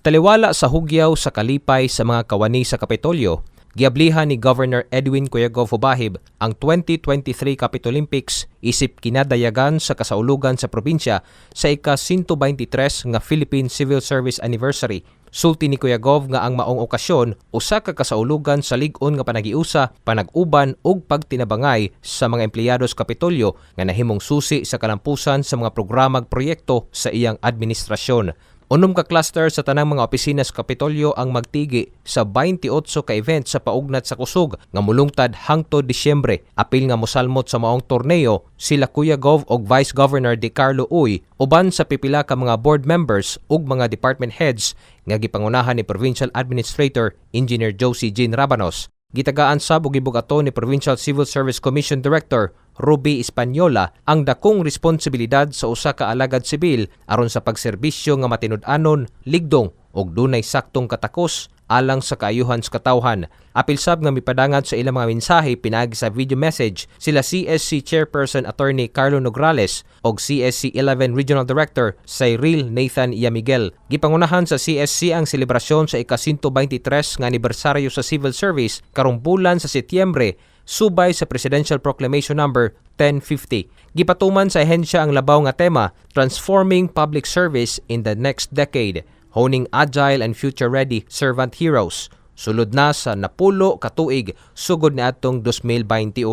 Taliwala sa hugyaw sa kalipay sa mga kawani sa Kapitolyo, giablihan ni Governor Edwin Cuervo Fubahib ang 2023 Capitolympics isip kinadayagan sa kasaulugan sa probinsya sa ika-123 nga Philippine Civil Service Anniversary. Sulti ni Kuya Gov nga ang maong okasyon usa ka kasaulugan sa lig-on nga panagiusa, panag-uban ug pagtinabangay sa mga empleyado sa Kapitolyo nga nahimong susi sa kalampusan sa mga programag proyekto sa iyang administrasyon. Unom ka cluster sa tanang mga opisina sa Kapitolyo ang magtigi sa 28 ka event sa paugnat sa kusog nga mulungtad hangtod Disyembre. Apil nga mosalmot sa maong torneo sila Kuya Gov og Vice Governor Di Carlo Uy uban sa pipila ka mga board members ug mga department heads nga gipangunahan ni Provincial Administrator Engineer Josie Jean Rabanos. Gitagaan sa bugibugato ni Provincial Civil Service Commission Director Ruby Espanyola ang dakong responsibilidad sa usa ka alagad sibil aron sa pagserbisyo nga matinud-anon, ligdong ug dunay saktong katakos alang sa kaayuhan sa katawhan. Apil sab nga mipadangan sa ilang mga mensahe pinagi sa video message sila CSC Chairperson Attorney Carlo Nograles og CSC 11 Regional Director Cyril Nathan Yamiguel. Gipangunahan sa CSC ang selebrasyon sa ika-123 nga anibersaryo sa civil service karong bulan sa Setyembre subay sa Presidential Proclamation Number 1050. Gipatuman sa ehensya ang labaw nga tema Transforming Public Service in the Next Decade honing agile and future-ready servant heroes. Sulod na sa napulo katuig sugod ni atong 2021.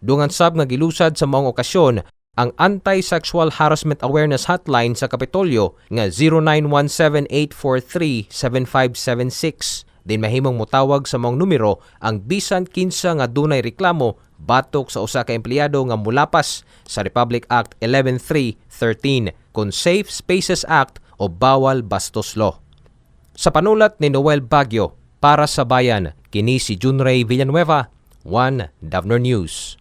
Dungan sab nga gilusad sa maong okasyon ang Anti-Sexual Harassment Awareness Hotline sa Kapitolyo nga 0917-843-7576. Din mahimong mutawag sa maong numero ang bisan kinsa nga dunay reklamo batok sa usa ka empleyado nga mulapas sa Republic Act 11313 kun Safe Spaces Act o Bawal Bastos Law. Sa panulat ni Noel Baguio para sa bayan, kini si Junray Villanueva, 1 Davner News.